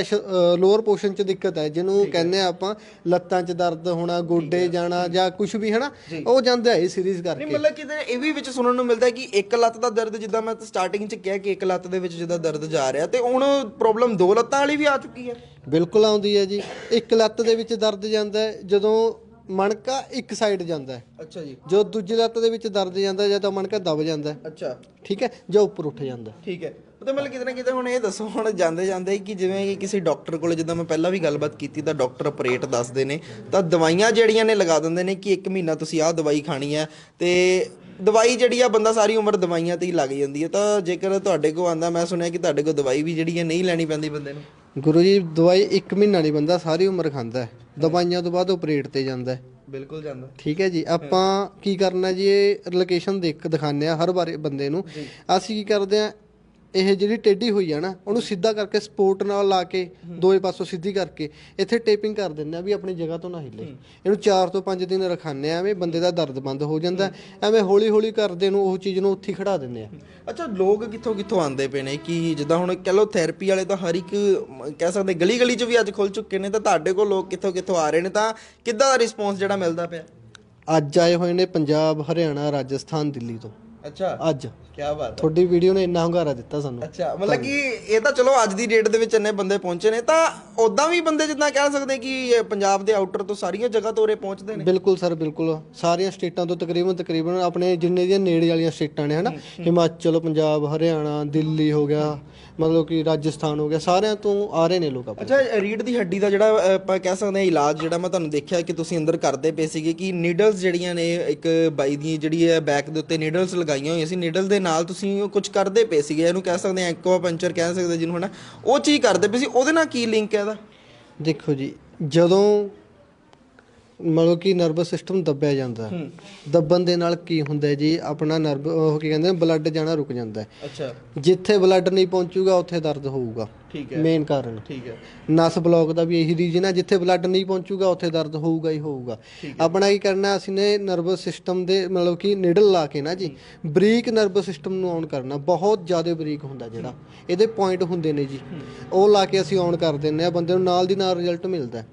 ਲੋਅਰ ਪੋਸ਼ਨ 'ਚ ਦਿੱਕਤ ਹੈ ਜਿਹਨੂੰ ਕਹਿੰਦੇ ਆ ਆਪਾਂ ਲੱਤਾਂ 'ਚ ਦਰਦ ਹੋਣਾ ਗੋਡੇ ਜਾਣਾ ਜਾਂ ਕੁਝ ਵੀ ਹਨਾ? ਉਹ ਜਾਂਦਾ ਹੈ ਇਹ ਸੀਰੀਜ਼ ਨਹੀਂ ਕਰਕੇ ਮਤਲਬ ਕਿਤੇ ਇਹ ਵੀ ਵਿੱਚ ਸੁਣਨ ਨੂੰ ਮਿਲਦਾ ਹੈ ਕਿ ਇੱਕ ਲੱਤ ਦਾ ਦਰਦ ਜਿੱਦਾਂ ਮੈਂ ਸਟਾਰਟਿੰਗ 'ਚ ਕਿਹਾ ਕਿ ਇੱਕ ਲੱਤ ਦੇ ਵਿੱਚ ਜਿੱਦਾਂ ਦਰਦ ਜਾ ਰਿਹਾ ਤੇ ਹੁਣ ਪ੍ਰੋਬਲਮ ਦੋ ਲੱਤਾਂ ਵਾਲੀ ਵੀ ਆ ਚੁੱਕੀ ਹੈ। ਬਿਲਕੁਲ ਆਉਂਦੀ ਹੈ ਜੀ। ਇੱਕ ਲੱਤ ਦੇ ਵਿੱਚ ਦਰਦ ਜਾਂਦਾ ਹੈ ਜਦੋਂ ਮਣਕਾ ਇੱਕ ਸਾਈਡ ਜਾਂਦਾ ਹੈ। ਅੱਛਾ ਜੀ। ਜੋ ਦੂਜੀ ਲੱਤ ਦੇ ਵਿੱਚ ਦਰਦ ਜਾਂਦਾ ਜਾਂ ਤਾਂ ਮਣਕਾ ਦਬ ਜਾਂਦਾ ਹੈ, ਅੱਛਾ। ਠੀਕ ਹੈ? ਜਾਂ ਉੱਪਰ ਉੱਠ ਜਾਂਦਾ ਹੈ। ਠੀਕ ਹੈ। ਮਤਲਬ ਮਤਲਬ ਕਿਤੇ ਨਾ ਕਿਤੇ ਹੁਣ ਇਹ ਦੱਸੋ ਹੁਣ ਜਾਂਦੇ ਜਾਂਦੇ ਕਿ ਜਿਵੇਂ ਕਿ ਕਿਸੇ ਡਾਕਟਰ ਕੋਲ ਜਿੱਦਾਂ ਮੈਂ ਪਹਿਲਾਂ ਵੀ ਗੱਲਬਾਤ ਕੀਤੀ ਤਾਂ ਡਾਕਟਰ ਆਪਰੇਟ ਦੱਸਦੇ ਨੇ ਤਾਂ ਦਵਾਈਆਂ ਜਿਹੜੀਆਂ ਨੇ ਲਗਾ ਦਿੰਦੇ ਨੇ ਕਿ 1 ਮਹੀਨਾ ਤੁਸੀਂ ਆਹ ਦਵਾਈ ਖਾਣੀ ਹੈ ਤੇ ਦਵਾਈ ਜਿਹੜੀ ਆ ਬੰਦਾ ਸਾਰੀ ਉਮਰ ਦਵਾਈਆਂ ਤੇ ਹੀ ਲੱਗ ਜਾਂਦੀ ਹੈ ਤਾਂ ਜੇਕਰ ਤੁਹਾਡੇ ਕੋਲ ਆਂਦਾ ਮੈਂ ਸੁਣਿਆ ਕਿ ਤੁਹਾਡੇ ਕੋਲ ਦਵਾਈ ਵੀ ਜਿਹੜੀ ਹੈ ਨਹੀਂ ਲੈਣੀ ਪੈਂਦੀ ਬੰਦੇ ਨੂੰ। ਗੁਰੂ ਜੀ ਦਵਾਈ 1 ਮਹੀਨਾ ਨਹੀਂ ਬੰਦਾ ਸਾਰੀ ਉਮਰ ਖਾਂਦਾ ਹੈ। ਦਵਾਈਆਂ ਤੋਂ ਬਾਅਦ ਆਪਰੇਟ ਤੇ ਜਾਂਦਾ ਹੈ। ਬਿਲਕੁਲ ਜਾਂਦਾ। ਠੀਕ ਹੈ ਜੀ ਆਪਾਂ ਕੀ ਕਰਨਾ ਜੀ ਇਹ ਲੋਕੇਸ਼ਨ ਦੇਖ ਦਿਖਾਉਂਦੇ ਆ ਹਰ ਵਾਰ ਬੰਦੇ ਨੂੰ। ਅਸੀਂ ਕੀ ਕਰਦੇ ਆ ਇਹ ਜਿਹੜੀ ਟੇਢੀ ਹੋਈ ਆ ਨਾ ਉਹਨੂੰ ਸਿੱਧਾ ਕਰਕੇ ਸਪੋਰਟ ਨਾਲ ਲਾ ਕੇ ਦੋਏ ਪਾਸੋਂ ਸਿੱਧੀ ਕਰਕੇ ਇੱਥੇ ਟੇਪਿੰਗ ਕਰ ਦਿੰਦੇ ਆ ਵੀ ਆਪਣੀ ਜਗ੍ਹਾ ਤੋਂ ਨਾ ਹਿੱਲੇ। ਇਹਨੂੰ 4 ਤੋਂ 5 ਦਿਨ ਰਖਾਉਂਦੇ ਆ ਐਵੇਂ ਬੰਦੇ ਦਾ ਦਰਦ ਬੰਦ ਹੋ ਜਾਂਦਾ ਐਵੇਂ ਹੌਲੀ ਹੌਲੀ ਕਰਦੇ ਨੂੰ ਉਹ ਚੀਜ਼ ਨੂੰ ਉੱਥੇ ਖੜਾ ਦਿੰਦੇ ਆ। ਅੱਛਾ ਲੋਕ ਕਿੱਥੋਂ ਕਿੱਥੋਂ ਆਉਂਦੇ ਪਏ ਨੇ ਕਿ ਜਿੱਦਾਂ ਹੁਣ ਕਹ ਲੋ ਥੈਰੇਪੀ ਵਾਲੇ ਤਾਂ ਹਰ ਇੱਕ ਕਹਿ ਸਕਦੇ ਗਲੀ ਗਲੀ 'ਚ ਵੀ ਅੱਜ ਖੁੱਲ ਚੁੱਕੇ ਨੇ ਤਾਂ ਤੁਹਾਡੇ ਕੋਲ ਲੋਕ ਕਿੱਥੋਂ ਕਿੱਥੋਂ ਆ ਰਹੇ ਨੇ ਤਾਂ ਕਿੱਦਾਂ ਦਾ ਰਿਸਪੌਂਸ ਜਿਹੜਾ ਮਿਲਦਾ ਪਿਆ? ਅੱਜ ਆਏ ਹੋਏ ਨੇ ਪੰਜਾਬ ਹਰਿਆਣਾ ਰਾਜਸਥਾਨ ਦਿੱਲੀ ਤੋਂ। ਅੱਛਾ। ਅੱਜ। ਕੀ ਬਾਤ ਤੁਹਾਡੀ ਵੀਡੀਓ ਨੇ ਇੰਨਾ ਹੰਗਾਰਾ ਦਿੱਤਾ ਸਾਨੂੰ। ਅੱਛਾ ਮਤਲਬ ਕਿ ਇਹ ਤਾਂ ਚਲੋ ਅੱਜ ਦੀ ਡੇਟ ਦੇ ਵਿੱਚ ਇੰਨੇ ਬੰਦੇ ਪਹੁੰਚੇ ਨੇ ਤਾਂ ਉਦਾਂ ਵੀ ਬੰਦੇ ਜਿੱਦਾਂ ਕਹਿ ਸਕਦੇ ਕਿ ਇਹ ਪੰਜਾਬ ਦੇ ਆਊਟਰ ਤੋਂ ਸਾਰੀਆਂ ਜਗ੍ਹਾ ਤੋਂ ਉਰੇ ਪਹੁੰਚਦੇ ਨੇ? ਬਿਲਕੁਲ ਸਰ ਬਿਲਕੁਲ। ਸਾਰੀਆਂ ਸਟੇਟਾਂ ਤੋਂ ਤਕਰੀਬਨ ਤਕਰੀਬਨ ਆਪਣੇ ਜਿੰਨੇ ਦੀਆਂ ਨੇੜੇ ਵਾਲੀਆਂ ਸਟੇਟਾਂ ਨੇ ਹਨਾ? ਹਿਮਾਚਲ ਪੰਜਾਬ ਹਰਿਆਣਾ ਦਿੱਲੀ ਹੋ ਗਿਆ। ਮਤਲਬ ਕਿ ਰਾਜਸਥਾਨ ਹੋ ਗਿਆ ਸਾਰਿਆਂ ਤੋਂ ਆ ਰਹੇ ਨੇ ਲੋਕ ਆਪਣੇ। ਅੱਛਾ ਰੀੜ ਦੀ ਹੱਡੀ ਦਾ ਜਿਹੜਾ ਆਪਾਂ ਕਹਿ ਸਕਦੇ ਹਾਂ ਇਲਾਜ ਜਿਹੜਾ ਮੈਂ ਤੁਹਾਨੂੰ ਦੇਖਿਆ ਕਿ ਤੁਸੀਂ ਅੰਦਰ ਕਰਦੇ ਪਏ ਸੀਗੇ ਕਿ ਨੀਡਲਸ ਜਿਹੜੀਆਂ ਨੇ ਇੱਕ ਬਾਈ ਦੀ ਜਿਹੜੀ ਹੈ ਬੈਕ ਦੇ ਉੱਤੇ ਨੀਡਲਸ ਲਗਾਈਆਂ ਹੋਈਆਂ ਸੀ। ਨੀਡਲ ਦੇ ਨਾਲ ਤੁਸੀਂ ਉਹ ਕੁਝ ਕਰਦੇ ਪਏ ਸੀਗੇ ਇਹਨੂੰ ਕਹਿ ਸਕਦੇ ਹਾਂ ਐਕਵਾ ਪੰਚਰ ਕਹਿ ਸਕਦੇ ਜਿਹਨੂੰ ਹਨਾ। ਉਹ ਚੀਜ਼ ਕਰਦੇ ਪਏ ਸੀ ਉਹਦੇ ਨਾਲ ਕੀ ਲਿੰਕ ਹੈ ਇਹਦਾ? ਦੇਖੋ ਜੀ ਜਦੋਂ ਮਤਲਬ ਕਿ ਨਰਵਸ ਸਿਸਟਮ ਦੱਬਿਆ ਜਾਂਦਾ। ਹੈ। ਦੱਬਣ ਦੇ ਨਾਲ ਕੀ ਹੁੰਦਾ ਹੈ ਜੀ? ਆਪਣਾ ਨਰਵ ਉਹ ਕੀ ਕਹਿੰਦੇ ਨੇ ਬਲੱਡ ਜਾਣਾ ਰੁਕ ਜਾਂਦਾ ਹੈ। ਅੱਛਾ। ਜਿੱਥੇ ਬਲੱਡ ਨਹੀਂ ਪਹੁੰਚੂਗਾ ਉੱਥੇ ਦਰਦ ਹੋਊਗਾ। ਠੀਕ ਮੇਨ ਕਾਰਨ। ਠੀਕ ਹੈ। ਨਸ ਬਲੌਕ ਦਾ ਵੀ ਇਹੀ ਰੀਜਨ ਹੈ ਜਿੱਥੇ ਬਲੱਡ ਨਹੀਂ ਪਹੁੰਚੂਗਾ ਉੱਥੇ ਦਰਦ ਹੋਊਗਾ ਹੀ ਹੋਊਗਾ। ਆਪਣਾ ਕੀ ਕਰਨਾ ਅਸੀਂ ਨੇ ਨਰਵਸ ਸਿਸਟਮ ਦੇ ਮਤਲਬ ਕਿ ਨੀਡਲ ਲਾ ਕੇ ਨਾ ਜੀ ਬਰੀਕ ਨਰਵਸ ਸਿਸਟਮ ਨੂੰ ਔਨ ਕਰਨਾ ਬਹੁਤ ਜ਼ਿਆਦਾ ਬਰੀਕ ਹੁੰਦਾ ਜਿਹੜਾ। ਇਹਦੇ ਪੁਆਇੰਟ ਹੁੰਦੇ ਨੇ ਜੀ। ਉਹ ਲਾ ਕੇ ਅਸੀਂ ਔਨ ਕਰ ਦਿੰਨੇ ਆ ਬੰਦੇ ਨੂੰ ਨਾਲ ਦੀ ਨਾਲ ਰਿਜ਼ਲਟ ਮਿਲਦਾ ਹੈ।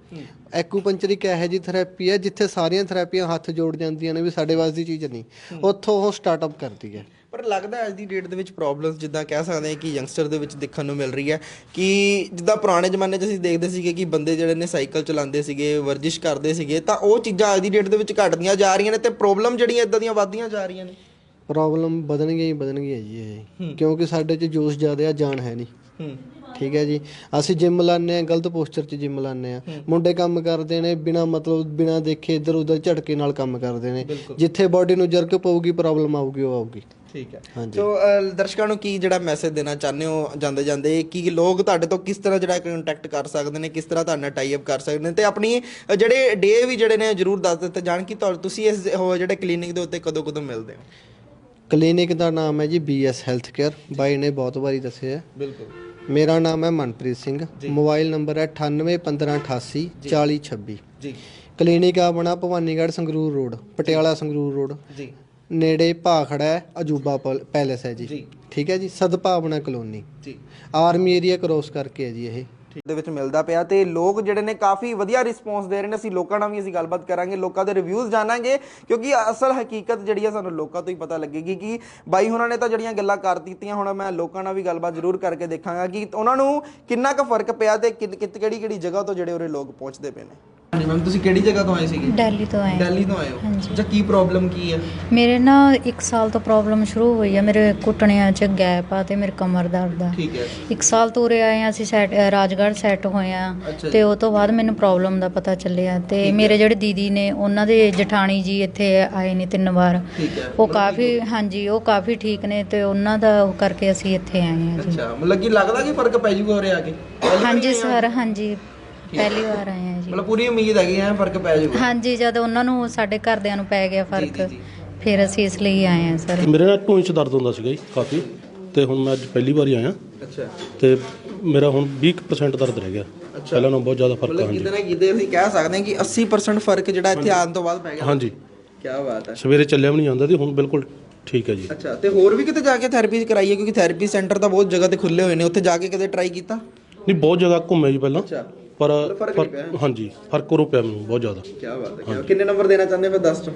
ਐਕੂਪੰਚਰ ਇੱਕ ਇਹੋ ਜੀ ਥੈਰੇਪੀ ਹੈ ਜਿੱਥੇ ਸਾਰੀਆਂ ਥੈਰੇਪੀਆਂ ਹੱਥ ਜੋੜ ਜਾਂਦੀਆਂ ਨੇ ਵੀ ਸਾਡੇ ਵਾਸ ਦੀ ਚੀਜ਼ ਨਹੀਂ। ਉੱਥੋਂ ਉਹ ਸਟਾਰਟਅਪ ਕਰਦੀ ਹੈ। ਪਰ ਲੱਗਦਾ ਅੱਜ ਦੀ ਡੇਟ ਦੇ ਵਿੱਚ ਪ੍ਰੋਬਲਮਸ ਜਿੱਦਾਂ ਕਹਿ ਸਕਦੇ ਹਾਂ ਕਿ ਯੰਗਸਟਰ ਦੇ ਵਿੱਚ ਦੇਖਣ ਨੂੰ ਮਿਲ ਰਹੀ ਹੈ ਕਿ ਜਿੱਦਾਂ ਪੁਰਾਣੇ ਜ਼ਮਾਨੇ 'ਚ ਅਸੀਂ ਦੇਖਦੇ ਸੀਗੇ ਕਿ ਬੰਦੇ ਜਿਹੜੇ ਨੇ ਸਾਈਕਲ ਚਲਾਉਂਦੇ ਸੀਗੇ ਵਰਜਿਸ਼ ਕਰਦੇ ਸੀਗੇ ਤਾਂ ਉਹ ਚੀਜ਼ਾਂ ਅੱਜ ਦੀ ਡੇਟ ਦੇ ਵਿੱਚ ਘਟਦੀਆਂ ਜਾ ਰਹੀਆਂ ਨੇ ਤੇ ਪ੍ਰੋਬਲਮ ਜਿਹੜੀਆਂ ਇਦਾਂ ਦੀਆਂ ਵੱਧਦੀਆਂ ਜਾ ਰਹੀਆਂ ਨੇ। ਪ੍ਰੋਬਲਮ ਵਧਣਗੀਆਂ ਹੀ ਵਧਣਗੀਆਂ ਜੀ ਇਹ। ਕਿਉਂਕਿ ਸਾਡੇ 'ਚ ਜੋਸ਼ ਜ਼ਿਆਦਾ ਆ ਜਾਨ ਹੈ ਨਹੀਂ। ਹੂੰ। ਠੀਕ ਹੈ ਜੀ। ਅਸੀਂ ਜਿਮ ਲਾਉਂਦੇ ਆ ਗਲਤ ਪੋਸਚਰ 'ਚ ਜਿਮ ਲਾਉਂਦੇ ਆ ਮੁੰਡੇ ਕੰਮ ਕਰਦੇ ਨੇ ਬਿਨਾ ਮਤਲਬ ਬਿਨਾ ਦੇਖੇ ਇੱਧਰ ਉੱਧਰ ਝਟਕੇ ਨਾਲ ਕੰਮ ਕਰਦੇ ਨੇ। ਜਿੱਥੇ ਬਾਡੀ ਨੂੰ ਜਰਕ ਪਊਗੀ ਪ੍ਰੋਬਲਮ ਆਊਗੀ ਉਹ ਆਊਗੀ। ਠੀਕ ਹੈ। ਹਾਂਜੀ। ਸੋ ਦਰਸ਼ਕਾਂ ਨੂੰ ਕੀ ਜਿਹੜਾ ਮੈਸੇਜ ਦੇਣਾ ਚਾਹੁੰਦੇ ਹੋ ਜਾਂਦੇ ਜਾਂਦੇ? ਕੀ ਲੋਕ ਤੁਹਾਡੇ ਤੋਂ ਕਿਸ ਤਰ੍ਹਾਂ ਜਿਹੜਾ ਕੰਟੈਕਟ ਕਰ ਸਕਦੇ ਨੇ? ਕਿਸ ਤਰ੍ਹਾਂ ਤੁਹਾਡੇ ਨਾਲ ਟਾਈ ਅਪ ਕਰ ਸਕਦੇ ਨੇ? ਤੇ ਆਪਣੀ ਜਿਹੜੇ ਡੇ ਵੀ ਜਿਹੜੇ ਨੇ ਜਰੂਰ ਦੱਸ ਦਿੱਤੇ ਜਾਣ ਕਿ ਤੁਸੀਂ ਇਸ ਜਿਹੜੇ ਕਲੀਨਿਕ ਦੇ ਉੱਤੇ ਕਦੋਂ ਕਦੋਂ ਮਿਲਦੇ ਹੋ? ਕਲੀਨਿਕ ਦਾ ਨਾਮ ਹੈ ਜੀ ਬੀਐਸ ਹੈਲਥ ਕੇਅਰ ਬਾਈ ਨੇ ਬਹੁਤ ਵਾਰੀ ਦੱਸਿਆ। ਬਿਲਕੁਲ। ਮੇਰਾ ਨਾਮ ਹੈ ਮਨਪ੍ਰੀਤ ਸਿੰਘ। ਮੋਬਾਈਲ ਨੰਬਰ ਹੈ 981588 4026 ਜੀ। ਕਲੀਨਿਕ ਆਪਣਾ ਭਵਾਨੀਗੜ੍ਹ ਸੰਗਰੂਰ ਰੋਡ ਪਟਿਆਲਾ ਸੰਗਰੂਰ ਰੋਡ। ਜੀ। ਨੇੜੇ ਭਾਖੜਾ ਹੈ ਅਜੂਬਾ ਪੈਲ- ਪੈਲੇਸ ਹੈ ਜੀ। ਜੀ। ਠੀਕ ਹੈ ਜੀ? ਸਦਭਾਵਨਾ ਕਲੋਨੀ। ਜੀ। ਆਰਮੀ ਏਰੀਆ ਕ੍ਰੋਸ ਕਰਕੇ ਹੈ ਜੀ ਇਹ। ਦੇ ਵਿੱਚ ਮਿਲਦਾ ਪਿਆ ਤੇ ਲੋਕ ਜਿਹੜੇ ਨੇ ਕਾਫੀ ਵਧੀਆ ਰਿਸਪੌਂਸ ਦੇ ਰਹੇ ਨੇ। ਅਸੀਂ ਲੋਕਾਂ ਨਾਲ ਵੀ ਅਸੀਂ ਗੱਲਬਾਤ ਕਰਾਂਗੇ, ਲੋਕਾਂ ਦੇ ਰਿਵਿਊਜ਼ ਜਾਣਾਂਗੇ, ਕਿਉਂਕਿ ਅਸਲ ਹਕੀਕਤ ਜਿਹੜੀ ਆ ਸਾਨੂੰ ਲੋਕਾਂ ਤੋਂ ਹੀ ਪਤਾ ਲੱਗੇਗੀ ਕਿ ਬਾਈ ਉਹਨਾਂ ਨੇ ਤਾਂ ਜਿਹੜੀਆਂ ਗੱਲਾਂ ਕਰ ਦਿੱਤੀਆਂ, ਹੁਣ ਮੈਂ ਲੋਕਾਂ ਨਾਲ ਵੀ ਗੱਲਬਾਤ ਜ਼ਰੂਰ ਕਰਕੇ ਦੇਖਾਂਗਾ ਕਿ ਉਹਨਾਂ ਨੂੰ ਕਿੰਨਾ ਕੁ ਫ਼ਰਕ ਪਿਆ ਤੇ ਕਿਹੜੀ ਕਿਹੜੀ ਜਗ੍ਹਾ ਤੋਂ ਜਿਹੜੇ ਉਰੇ ਲੋਕ ਪਹੁੰਚਦੇ ਪਏ ਨੇ। ਹਾਂਜੀ ਮੈਮ ਤੁਸੀਂ ਕਿਹੜੀ ਜਗ੍ਹਾ ਤੋਂ ਆਏ ਸੀਗੇ? ਦਿੱਲੀ ਤੋਂ ਆਏ। ਦਿੱਲੀ ਤੋਂ ਆਏ ਹੋ। ਅੱਛਾ ਕੀ ਪ੍ਰੋਬਲਮ ਕੀ ਹੈ ਮੇਰੇ ਨਾ 1 ਸਾਲ ਤੋਂ ਪ੍ਰੋਬਲਮ ਸ਼ੁਰੂ ਹੋਈ ਆ। ਮੇਰੇ ਘੁੱਟਣਿਆਂ 'ਚ ਗੈਪ ਆ ਤੇ ਮੇਰੇ ਕਮਰ ਦਰਦ ਆ। ਠੀਕ ਹੈ। 1 ਸਾਲ ਤੋਂ ਉਰੇ ਆਏ ਆ ਅਸੀਂ ਸੈਟ ਰਾਜਗੜ੍ਹ ਸੈੱਟ ਹੋਏ ਆ। ਅੱਛਾ ਜੀ। ਤੇ ਉਹ ਤੋਂ ਬਾਅਦ ਮੈਨੂੰ ਪ੍ਰੋਬਲਮ ਦਾ ਪਤਾ ਚੱਲਿਆ। ਤੇ ਮੇਰੇ ਜਿਹੜੇ ਦੀਦੀ ਨੇ ਉਹਨਾਂ ਦੇ ਜਠਾਣੀ ਜੀ ਇੱਥੇ ਆਏ ਨੇ ਤਿੰਨ ਵਾਰ। ਠੀਕ ਹੈ। ਉਹ ਕਾਫੀ ਹਾਂਜੀ ਉਹ ਕਾਫੀ ਠੀਕ ਨੇ ਤੇ ਉਹਨਾਂ ਦਾ ਉਹ ਕਰਕੇ ਅਸੀਂ ਇੱਥੇ ਆਏ ਆ ਜੀ। ਅੱਛਾ ਮਤਲਬ ਕਿ ਲੱਗਦਾ ਕਿ ਫ਼ਰਕ ਪੈ ਜੂਗਾ ਉਰੇ ਆ ਕੇ? ਹਾਂਜੀ ਸਰ ਹਾਂਜੀ। ਪਹਿਲੀ ਵਾਰ ਆਏ ਆ ਜੀ। ਮਤਲਬ ਪੂਰੀ ਉਮੀਦ ਹੈਗੀ ਹੈ ਫ਼ਰਕ ਪੈ ਜੂਗਾ ਹਾਂਜੀ ਜਦ ਉਹਨਾਂ ਨੂੰ ਸਾਡੇ ਘਰਦਿਆਂ ਨੂੰ ਪੈ ਗਿਆ ਫ਼ਰਕ। ਫਿਰ ਅਸੀਂ ਇਸ ਲਈ ਆਏ ਆ ਸਰ। ਮੇਰੇ ਨਾਲ ਢੂੰਹ 'ਚ ਦਰਦ ਹੁੰਦਾ ਸੀਗਾ ਜੀ ਕਾਫੀ। ਤੇ ਹੁਣ ਮੈਂ ਅੱਜ ਪਹਿਲੀ ਵਾਰੀ ਆਇਆ। ਅੱਛਾ। ਤੇ ਮੇਰਾ ਹੁਣ 20% ਦਰਦ ਰਹਿ ਗਿਆ। ਪਹਿਲਾਂ ਨਾਲੋਂ ਬਹੁਤ ਜ਼ਿਆਦਾ ਫ਼ਰਕ ਆ ਮਤਲਬ ਹਾਂਜੀ। ਕਿਤੇ ਨਾ ਕਿਤੇ ਅਸੀਂ ਕਹਿ ਸਕਦੇ ਹਾਂ ਕਿ 80% ਫ਼ਰਕ ਜਿਹੜਾ ਇੱਥੇ ਆਉਣ ਤੋਂ ਬਾਅਦ ਪੈ ਗਿਆ। ਹਾਂਜੀ। ਕੀ ਬਾਤ ਹੈ। ਸਵੇਰੇ ਚੱਲਿਆ ਵੀ ਨਹੀਂ ਜਾਂਦਾ ਸੀ ਹੁਣ ਬਿਲਕੁਲ ਠੀਕ ਹੈ ਜੀ। ਅੱਛਾ ਤੇ ਹੋਰ ਵੀ ਕਿਤੇ ਜਾ ਕੇ ਥੈਰੇਪੀ ਕਰਾਈਏ? ਕਿਉਂਕਿ ਥੈਰੇਪੀ ਸੈਂਟਰ ਤਾਂ ਬਹੁਤ ਜਗ੍ਹਾ ਤੇ ਖੁੱਲੇ ਹੋਏ ਨੇ ਉੱਥੇ ਜਾ ਕੇ ਕਦੇ ਟਰਾਈ ਕੀਤਾ? ਨਹੀਂ ਬਹੁਤ ਜਗ੍ਹਾ ਘੁੰਮੇ ਜੀ ਪਹਿਲਾਂ। ਅੱਛਾ। ਪਰ ਫ਼ਰਕ। ਹਾਂਜੀ ਫ਼ਰਕ ਹੋ ਪਿਆ ਮੈਨੂੰ ਬਹੁਤ ਜ਼ਿਆਦਾ। ਕੀ ਬਾਤ ਹੈ ਕਿੰਨੇ ਨੰਬਰ ਦੇਣਾ ਚਾਹੁੰਦੇ ਫਿਰ 10 ਚੋਂ?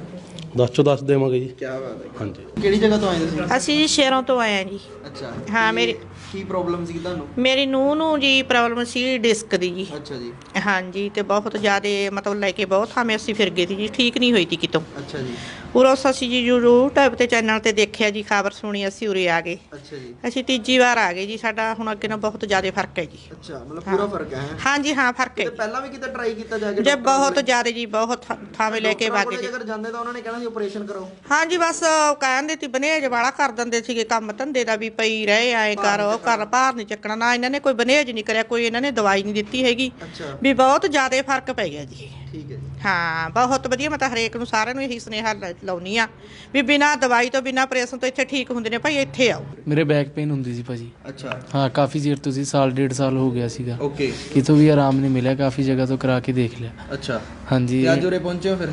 10 ਚੋਂ 10 ਦੇਵਾਂਗੇ ਜੀ। ਕੀ ਬਾਤ ਹੈ। ਹਾਂਜੀ। ਕਿਹੜੀ ਜਗ੍ਹਾ ਤੋਂ ਆਏ ਤੁਸੀਂ? ਅਸੀਂ ਜੀ ਸ਼ਹਿਰੋਂ ਤੋਂ ਆਏ ਆ ਜੀ। ਅੱਛਾ। ਹਾਂ, ਮੇਰੀ- ਕੀ ਪ੍ਰੋਬਲਮ ਸੀ ਤੁਹਾਨੂੰ? ਮੇਰੀ ਨੂੰਹ ਨੂੰ ਜੀ ਪ੍ਰੋਬਲਮ ਸੀ ਡਿਸਕ ਦੀ ਜੀ। ਅੱਛਾ ਜੀ। ਹਾਂਜੀ ਤੇ ਬਹੁਤ ਜ਼ਿਆਦਾ ਮਤਲਬ ਲੈ ਕੇ ਬਹੁਤ ਥਾਵੇਂ ਅਸੀਂ ਫਿਰ ਗਏ ਸੀ ਜੀ ਠੀਕ ਨਹੀਂ ਹੋਈ ਤੀ ਕਿਤੋਂ। ਅੱਛਾ ਜੀ। ਉਰੋਂ ਅਸੀਂ ਜੀ YouTube ਤੇ ਚੈਨਲ ਤੇ ਦੇਖਿਆ ਜੀ ਖਬਰ ਸੁਣੀ ਅਸੀਂ ਉਰੇ ਆ ਗਏ। ਅੱਛਾ ਜੀ। ਅਸੀਂ ਤੀਜੀ ਵਾਰ ਆ ਗਏ ਜੀ ਸਾਡਾ ਹੁਣ ਅੱਗੇ ਨਾਲ ਬਹੁਤ ਜ਼ਿਆਦਾ ਫ਼ਰਕ ਹੈ ਜੀ। ਅੱਛਾ ਮਤਲਬ ਪੂਰਾ ਫ਼ਰਕ ਹੈ। ਹੈਂ? ਹਾਂਜੀ ਹਾਂ ਫ਼ਰਕ ਹੈ ਤੇ ਪਹਿਲਾਂ ਵੀ ਕਿਤੇ ਟਰਾਈ ਕੀਤਾ ਜਾ ਕੇ ਜੇ ਬਹੁਤ? ਜ਼ਿਆਦਾ ਜੀ ਬਹੁਤ ਥਾਵੇਂ ਲੈ ਕੇ ਵਾਗੇ ਜੀ ਅਗਰ ਜਾਂਦੇ ਤਾਂ ਉਹਨਾਂ ਨੇ ਕਹਿਣਾ ਸੀ ਆਪਰੇਸ਼ਨ ਕਰੋ। ਹਾਂਜੀ ਬਸ ਕਹਿੰਦੇ ਤੀ ਬਨੇਜ ਵਾਲਾ ਕਰ ਦਿੰਦੇ ਸੀਗੇ ਕੰਮ ਧੰਦੇ ਦਾ ਵੀ ਪਈ ਰਹੇ ਆਏ ਕਰ ਉਹ ਕਰ ਭਾਰ ਨਹੀਂ ਚੱਕਣਾ ਨਾ ਇਹਨਾਂ ਨੇ ਕੋਈ ਬਨੇਜ ਨਹੀਂ ਕਰਿਆ ਕੋਈ ਇਹਨਾਂ ਨੇ ਦਵਾਈ ਨਹੀਂ ਦਿੱਤੀ ਹੈਗੀ। ਅੱਛਾ। ਵੀ ਬਹੁਤ ਜ਼ਿਆਦਾ ਫ਼ਰਕ ਪੈ ਗਿਆ ਜੀ। ਠੀਕ ਹੈ ਜੀ। ਹਾਂ ਬਹੁਤ ਵਧੀਆ ਮੈਂ ਤਾਂ ਹਰੇਕ ਨੂੰ ਸਾਰਿਆਂ ਨੂੰ ਇਹੀ ਸੁਨੇਹਾ ਲ- ਲਾਉਣੀ ਆ ਵੀ ਬਿਨਾਂ ਦਵਾਈ ਤੋਂ ਬਿਨਾਂ ਆਪਰੇਸ਼ਨ ਤੋਂ ਇੱਥੇ ਠੀਕ ਹੁੰਦੇ ਨੇ ਭਾਈ ਇੱਥੇ ਆਓ। ਮੇਰੇ ਬੈਕ ਪੇਨ ਹੁੰਦੀ ਸੀ ਭਾਜੀ। ਅੱਛਾ। ਹਾਂ ਕਾਫੀ ਚਿਰ ਤੋਂ ਸੀ ਸਾਲ ਡੇਢ ਸਾਲ ਹੋ ਗਿਆ ਸੀਗਾ। ਓਕੇ ਕਿਤੋਂ ਵੀ ਆਰਾਮ ਨਹੀਂ ਮਿਲਿਆ ਕਾਫੀ ਜਗ੍ਹਾ ਤੋਂ ਕਰਾ ਕੇ ਦੇਖ ਲਿਆ। ਅੱਛਾ। ਹਾਂਜੀ। ਤੇ ਅੱਜ ਉਰੇ ਪਹੁੰਚੇ ਹੋ ਫਿਰ?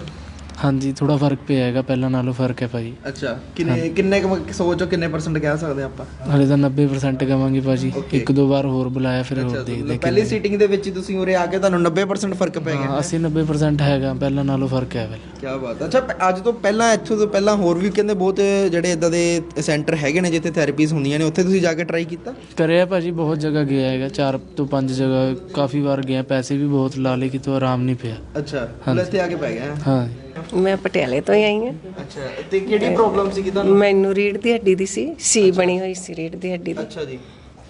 ਹਾਂਜੀ ਥੋੜਾ ਫ਼ਰਕ ਪਿਆ ਹੈਗਾ ਪਹਿਲਾਂ ਨਾਲੋਂ ਫ਼ਰਕ ਹੈ ਭਾਜੀ। ਅੱਛਾ ਕਿੰਨੇ ਕਿੰਨੇ ਕੁ ਸੋਚੋ ਕਿੰਨੇ ਪਰਸੈਂਟ ਕਹਿ ਸਕਦੇ ਆਪਾਂ? ਹਲੇ ਤਾਂ 90% ਕਵਾਂਗੇ ਭਾਜੀ। ਇੱਕ ਦੋ ਵਾਰ ਹੋਰ ਬੁਲਾਇਆ ਫਿਰ ਹੋਰ ਦੇਖਦੇ ਪਹਿਲੀ ਸੀਟਿੰਗ ਦੇ ਵਿੱਚ ਹੀ ਤੁਸੀਂ ਉਰੇ ਆ ਕੇ ਤੁਹਾਨੂੰ 90% ਫ਼ਰਕ ਪੈ ਗਿਆ ਹਾਂ 80 90% ਹੈਗਾ ਪਹਿਲਾਂ ਨਾਲੋਂ ਫ਼ਰਕ ਹੈ ਪਹਿਲਾਂ। ਕੀ ਬਾਤ ਹੈ। ਅੱਛਾ ਪ- ਅੱਜ ਤੋਂ ਪਹਿਲਾਂ ਇੱਥੋਂ ਤੋਂ ਪਹਿਲਾਂ ਹੋਰ ਵੀ ਕਹਿੰਦੇ ਬਹੁਤ ਜਿਹੜੇ ਇਦਾਂ ਦੇ ਸੈਂਟਰ ਹੈਗੇ ਨੇ ਜਿੱਥੇ ਥੈਰੇਪੀਜ਼ ਹੁੰਦੀਆਂ ਨੇ ਉੱਥੇ ਤੁਸੀਂ ਜਾ ਕੇ ਟਰਾਈ ਕੀਤਾ? ਕਰਿਆ ਭਾਜੀ ਬਹੁਤ ਜਗ੍ਹਾ ਗਿਆ ਹੈਗਾ ਚਾਰ ਤੋਂ ਪੰਜ ਜਗ੍ਹਾ ਕਾਫੀ ਵਾਰ ਗਿਆ ਪੈਸੇ ਵੀ ਬਹੁਤ ਲਾ ਲਏ ਕਿਤੋਂ ਆਰਾਮ ਨਹੀਂ ਪਿਆ। ਅੱਛਾ ਮਤਲਬ ਇੱਥੇ ਆ ਕੇ ਪੈ ਗਿਆ ਹਾਂ? ਮੈਂ ਪਟਿਆਲੇ ਤੋਂ ਹੀ ਆਈ ਹਾਂ। ਅੱਛਾ ਤੇ ਕਿਹੜੀ ਪ੍ਰੋਬਲਮ ਸੀ ਤੁਹਾਨੂੰ? ਮੈਨੂੰ ਰੀੜ ਦੀ ਹੱਡੀ ਦੀ ਸੀ ਸੀ ਬਣੀ ਹੋਈ ਸੀ ਰੀੜ ਦੀ ਹੱਡੀ ਦੀ। ਅੱਛਾ ਜੀ।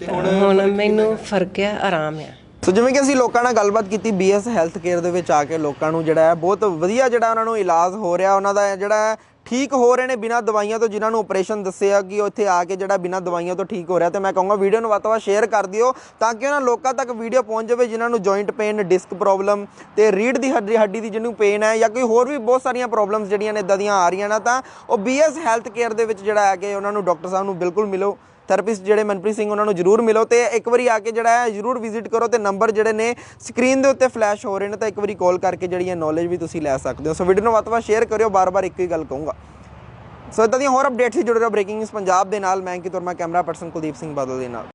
ਹੁਣ ਮੈਨੂੰ ਫ਼ਰਕ ਆ ਆਰਾਮ ਆ। ਸੋ ਜਿਵੇਂ ਕਿ ਅਸੀਂ ਲੋਕਾਂ ਨਾਲ ਗੱਲਬਾਤ ਕੀਤੀ ਬੀਐਸ ਹੈਲਥ ਕੇਅਰ ਦੇ ਵਿੱਚ ਆ ਕੇ ਲੋਕਾਂ ਨੂੰ ਜਿਹੜਾ ਹੈ ਬਹੁਤ ਵਧੀਆ ਜਿਹੜਾ ਉਹਨਾਂ ਨੂੰ ਇਲਾਜ ਹੋ ਰਿਹਾ ਉਹਨਾਂ ਦਾ ਜਿਹੜਾ ਹੈ ਠੀਕ ਹੋ ਰਹੇ ਨੇ ਬਿਨਾਂ ਦਵਾਈਆਂ ਤੋਂ, ਜਿਨ੍ਹਾਂ ਨੂੰ ਆਪਰੇਸ਼ਨ ਦੱਸਿਆ ਕਿ ਉਹ ਇੱਥੇ ਆ ਕੇ ਜਿਹੜਾ ਬਿਨਾਂ ਦਵਾਈਆਂ ਤੋਂ ਠੀਕ ਹੋ ਰਿਹਾ, ਤੇ ਮੈਂ ਕਹੂੰਗਾ ਵੀਡੀਓ ਨੂੰ ਵੱਧ ਤੋਂ ਵੱਧ ਸ਼ੇਅਰ ਕਰ ਦਿਓ, ਤਾਂ ਕਿ ਉਹਨਾਂ ਲੋਕਾਂ ਤੱਕ ਵੀਡੀਓ ਪਹੁੰਚ ਜਾਵੇ, ਜਿਨ੍ਹਾਂ ਨੂੰ ਜੁਆਇੰਟ ਪੇਨ ਡਿਸਕ ਪ੍ਰੋਬਲਮ ਤੇ ਰੀੜ ਦੀ ਹੱਡੀ ਹੱਡੀ ਦੀ ਜਿਹਨੂੰ ਪੇਨ ਹੈ, ਜਾਂ ਕੋਈ ਹੋਰ ਵੀ ਬਹੁਤ ਸਾਰੀਆਂ ਪ੍ਰੋਬਲਮਸ ਜਿਹੜੀਆਂ ਨੇ ਇਦਾਂ ਦੀਆਂ ਆ ਰਹੀਆਂ ਨਾ, ਤਾਂ ਉਹ ਬੀਐਸ ਹੈਲਥ ਕੇਅਰ ਦੇ ਵਿੱਚ ਜਿਹੜਾ ਆ ਕੇ ਉਹਨਾਂ ਨੂੰ ਡਾਕਟਰ ਸਾਹਿਬ ਨੂੰ ਬਿਲਕੁਲ ਮਿਲੋ। ਥੈਰੇਪਿਸਟ ਜਿਹੜੇ ਮਨਪ੍ਰੀਤ ਸਿੰਘ ਉਹਨਾਂ ਨੂੰ ਜਰੂਰ ਮਿਲੋ ਤੇ ਇੱਕ ਵਾਰੀ ਆ ਕੇ ਜਿਹੜਾ ਹੈ ਜਰੂਰ ਵਿਜ਼ਿਟ ਕਰੋ ਤੇ ਨੰਬਰ ਜਿਹੜੇ ਨੇ ਸਕਰੀਨ ਦੇ ਉੱਤੇ ਫਲੈਸ਼ ਹੋ ਰਹੇ ਨੇ ਤਾਂ ਇੱਕ ਵਾਰੀ ਕਾਲ ਕਰਕੇ ਜਿਹੜੀ ਹੈ ਨੌਲੇਜ ਵੀ ਤੁਸੀਂ ਲੈ ਸਕਦੇ ਹੋ। ਸੋ ਵੀਡੀਓ ਨੂੰ ਵੱਧ ਤੋਂ ਵੱਧ ਸ਼ੇਅਰ ਕਰਿਓ, ਬਾਰ-ਬਾਰ ਇੱਕ ਹੀ ਗੱਲ ਕਹੂੰਗਾ। ਸੋ ਇਦਾਂ ਦੀਆਂ ਹੋਰ ਅਪਡੇਟਸ ਹੀ ਜੁੜੇ ਰਹੋ ਬ੍ਰੇਕਿੰਗ ਨਿਊਜ਼ ਪੰਜਾਬ ਦੇ ਨਾਲ, ਮੈਂ ਕਿ ਤੁਰਮਾ ਕੈਮਰਾ ਪਰਸਨ ਕੁਲਦੀਪ ਸਿੰਘ ਬਾਦਲ ਦੇ ਨਾਲ।